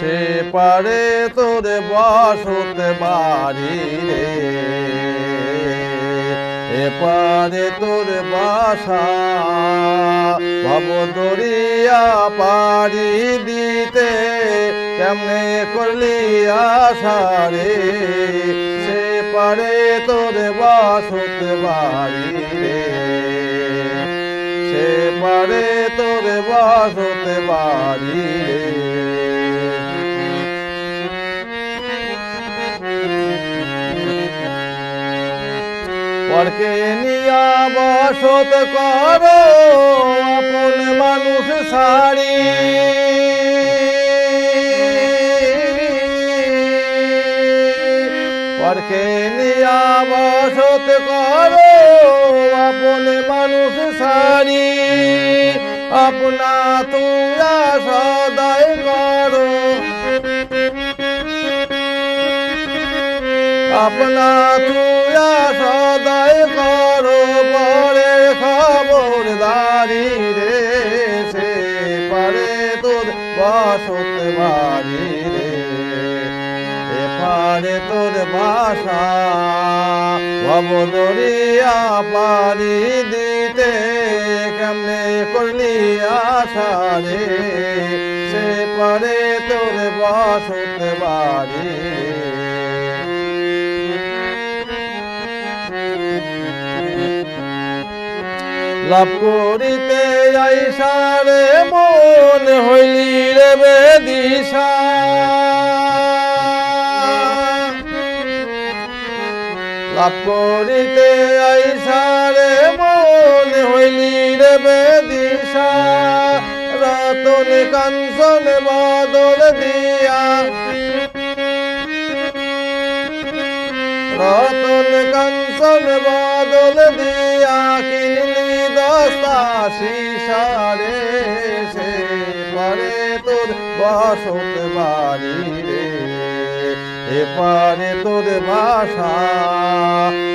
সে পারে তোর বসত বাড়ি রে। এ পারে তোর বাসা, ভব দরিয়া পাড়ি দিতে, কেমনে করলি আশা রে? সে পারে তোর বসত বাড়ি রে। সে পারে তোর বসত বাড়ি রে। পরকে নিয়া বসত করো, আপন মানুষ সারি পরকে নিয়া বসত করো, আপন মানুষ সারি আপনা তুয়া সদাই করো। আপনা তুয়া সদাই করো পরে খবর দারি রে, সে পারে তোর বসত বাড়ি রে। এ পারে তোর বাসা, ভবদরিয়া পারি দিতে কেমনে করলি আশা রে? সে পারে তোর বসত বাড়ি লাভ করিতে আইসারে মন হইলি রে বেদিশা। লাভ করিতে আইসারে মন হইলি রে বেদিশা। রতন কাঞ্চন বদল দিয়া। রতন কাঞ্চন বদল দিয়া কিনলি শিশারে সে পারে তোর বসত বাড়ি রে। এ পারে তোর বাসা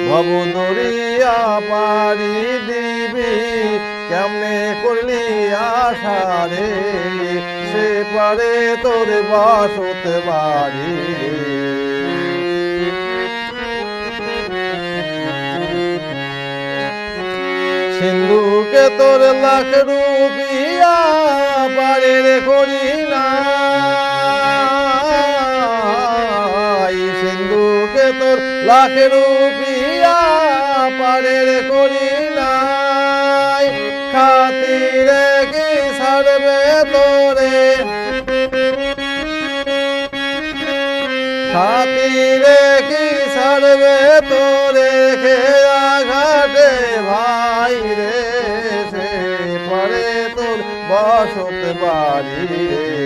ভব পাড়ি দিবি। কেমনে করলি আশা রে, সে পারে তোর বসত বাড়ি রে। সিন্ধুকে তোর লাখ রুপিয়া পারের করি না সিন্ধুকে তোর লাখ রুপিয়া পারের করি নাই। খাতিরে কি ছাড়বে তোরে? খাতিরে কি ছাড়বে তোর বসত বাড়ি রে।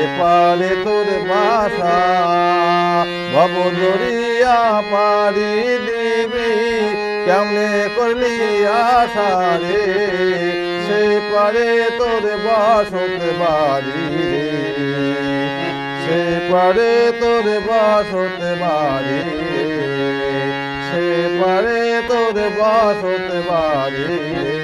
এ পারে তোর বাসা ভব দরিয়া পারি দিবি। কেমনে করলি আশা রে? সে পারে তোর বসত বাড়ি সে পারে তোর বসত বাড়ি সে পারে তোর বসত বাড়ি